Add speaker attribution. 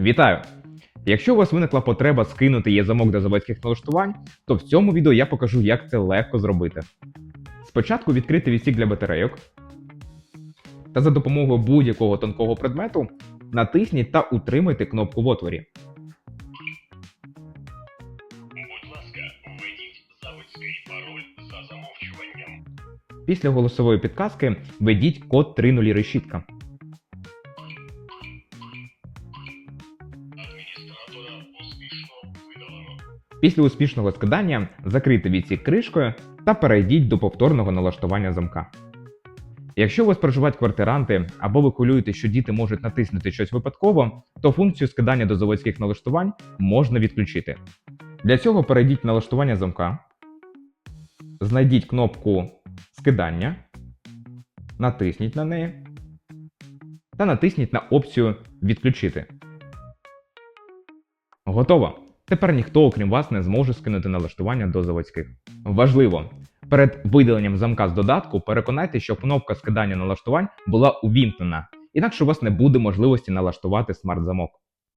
Speaker 1: Вітаю! Якщо у вас виникла потреба скинути є замок до заводських налаштувань, то в цьому відео я покажу, як це легко зробити. Спочатку відкрити відсік для батарейок та за допомогою будь-якого тонкого предмету натисніть та утримайте кнопку в отворі.
Speaker 2: Будь ласка, введіть заводський пароль за замовчуванням.
Speaker 1: Після голосової підказки введіть код 30 решітка. Після успішного скидання закрийте відсік кришкою та перейдіть до повторного налаштування замка. Якщо у вас проживають квартиранти або ви хвилюєте, що діти можуть натиснути щось випадково, то функцію скидання до заводських налаштувань можна відключити. Для цього перейдіть в налаштування замка, знайдіть кнопку скидання, натисніть на неї та натисніть на опцію Відключити. Готово! Тепер ніхто, окрім вас, не зможе скинути налаштування до заводських. Важливо! Перед видаленням замка з додатку переконайтеся, що кнопка скидання налаштувань була увімкнена, інакше у вас не буде можливості налаштувати смарт-замок.